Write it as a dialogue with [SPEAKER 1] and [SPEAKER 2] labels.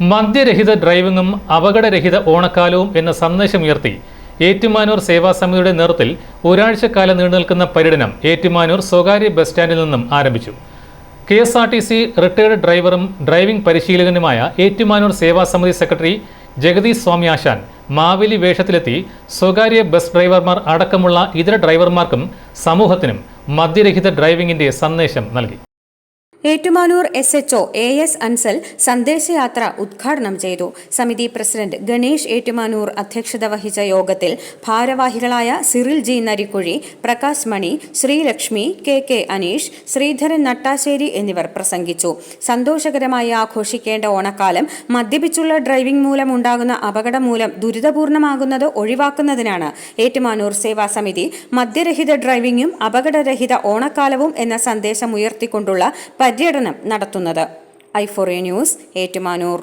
[SPEAKER 1] മദ്യരഹിത ഡ്രൈവിംഗും അപകടരഹിത ഓണക്കാലവും എന്ന സന്ദേശം ഉയർത്തി ഏറ്റുമാനൂർ സേവാ സമിതിയുടെ നേതൃത്വത്തിൽ ഒരാഴ്ചക്കാലം നീണ്ടുനിൽക്കുന്ന പര്യടനം ഏറ്റുമാനൂർ സ്വകാര്യ ബസ് സ്റ്റാൻഡിൽ നിന്നും ആരംഭിച്ചു. K S R T C retired ഡ്രൈവറും ഡ്രൈവിംഗ് പരിശീലകനുമായ ഏറ്റുമാനൂർ സേവാ സമിതി സെക്രട്ടറി ജഗദീഷ് സ്വാമി ആശാൻ മാവേലി വേഷത്തിലെത്തി സ്വകാര്യ ബസ് ഡ്രൈവർമാർ അടക്കമുള്ള ഇതര ഡ്രൈവർമാർക്കും സമൂഹത്തിനും മദ്യരഹിത ഡ്രൈവിംഗിന്റെ സന്ദേശം നൽകി.
[SPEAKER 2] Ettumanoor S H O A S Ansal സന്ദേശയാത്ര ഉദ്ഘാടനം ചെയ്തു. സമിതി പ്രസിഡന്റ് ഗണേഷ് ഏറ്റുമാനൂർ അധ്യക്ഷത വഹിച്ച യോഗത്തിൽ ഭാരവാഹികളായ Cyril G Narikuzhi Prakash Mani Sreelakshmi K K Aneesh Sreedharan Nattasseri എന്നിവർ പ്രസംഗിച്ചു. സന്തോഷകരമായി ആഘോഷിക്കേണ്ട ഓണക്കാലം മദ്യപിച്ചുള്ള ഡ്രൈവിംഗ് മൂലം ഉണ്ടാകുന്ന അപകടം മൂലം ദുരിതപൂർണമാകുന്നത് ഒഴിവാക്കുന്നതിനാണ് ഏറ്റുമാനൂർ സേവാ സമിതി മദ്യരഹിത ഡ്രൈവിംഗും അപകടരഹിത ഓണക്കാലവും എന്ന സന്ദേശം ഉയർത്തിക്കൊണ്ടുള്ള പര്യടനം നടത്തുന്നത്. ഐഫോറിയ ന്യൂസ് ഏറ്റുമാനൂർ.